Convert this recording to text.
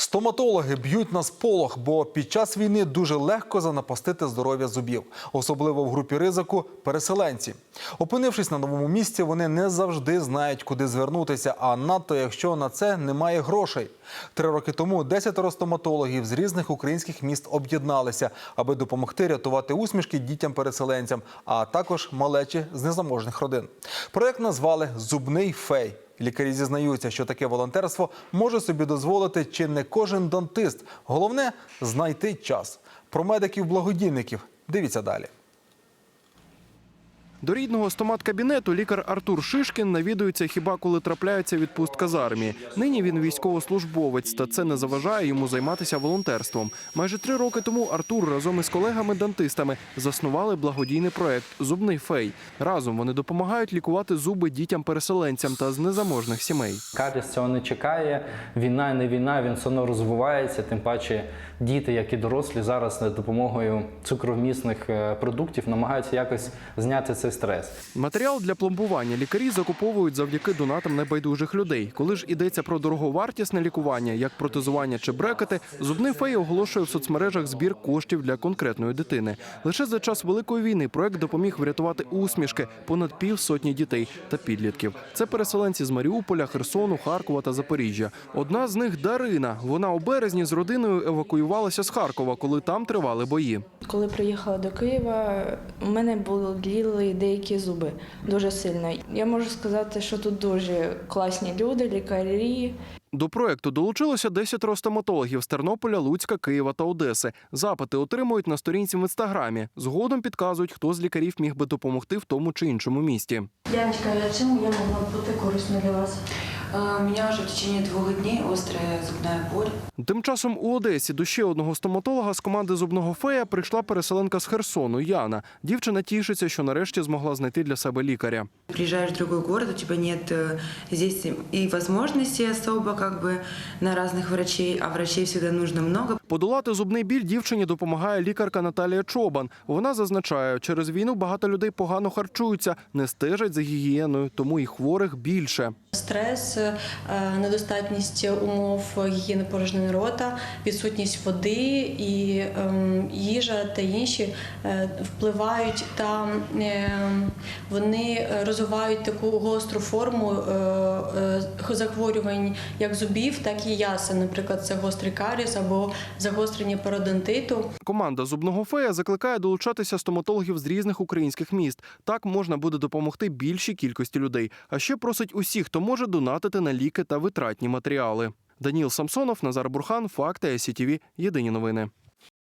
Стоматологи б'ють на сполох, бо під час війни дуже легко занапастити здоров'я зубів, особливо в групі ризику переселенці. Опинившись на новому місці, вони не завжди знають, куди звернутися, а надто якщо на це немає грошей. Три роки тому десятеро стоматологів з різних українських міст об'єдналися, аби допомогти рятувати усмішки дітям-переселенцям, а також малечі з незаможних родин. Проект назвали Зубний фей. Лікарі зізнаються, що таке волонтерство може собі дозволити чи не кожен дантист. Головне знайти час. Про медиків-благодійників дивіться далі. До рідного стомат-кабінету лікар Артур Шишкін навідується хіба коли трапляється відпустка з армії. Нині він військовослужбовець, та це не заважає йому займатися волонтерством. Майже три роки тому Артур разом із колегами-дантистами заснували благодійний проект Зубний фей. Разом вони допомагають лікувати зуби дітям-переселенцям та з незаможних сімей. Каріс цього не чекає. Війна не війна, він все одно розвивається. Тим паче діти, як і дорослі, зараз за допомогою цукровмісних е, продуктів намагаються якось зняти цей стрес. Матеріал для пломбування лікарі закуповують завдяки донатам небайдужих людей. Коли ж йдеться про дороговартісне лікування, як протезування чи брекети, зубний фей оголошує в соцмережах збір коштів для конкретної дитини. Лише за час великої війни проект допоміг врятувати усмішки понад півсотні дітей та підлітків. Це переселенці з Маріуполя, Херсону, Харкова та Запоріжжя. Одна з них Дарина. Вона у березні з родиною евакуювалася з Харкова, коли там тривали бої. Коли приїхала до Києва, у мене боліли деякі зуби дуже сильно. Я можу сказати, що тут дуже класні люди, лікарі. До проекту долучилося 10 стоматологів з Тернополя, Луцька, Києва та Одеси. Запити отримують на сторінці в інстаграмі. Згодом підказують, хто з лікарів міг би допомогти в тому чи іншому місті. Яночка, чим я могла бути корисною для вас? А, У меня уже в течение двух дней острая зубная боль. Тим часом у Одесі до ще одного стоматолога з команди зубного фея прийшла переселенка з Херсону Яна. Дівчина тішиться, що нарешті змогла знайти для себе лікаря. Приезжаешь в другой город, у тебя нет э, здесь и возможностей особо как бы на разных врачей, а врачей всегда нужно много. Подолати зубний біль дівчині допомагає лікарка Наталія Чобан. Вона зазначає, через війну багато людей погано харчуються, не стежать за гігієною, тому і хворих більше. Стрес, е, недостатність умов гігієни порожнини рота, відсутність води і ем, їжа та інші е, впливають та е, вони розвивають таку гостру форму е, е, захворювань як зубів, так і ясен. Наприклад, це гострий каріс або загострення пародонтиту. Команда зубного фея закликає долучатися стоматологів з різних українських міст. Так можна буде допомогти більшій кількості людей. А ще просить усіх, хто може донатити на ліки та витратні матеріали. Даніл Самсонов, Назар Бурхан, Факти СІТІВІ. Єдині новини.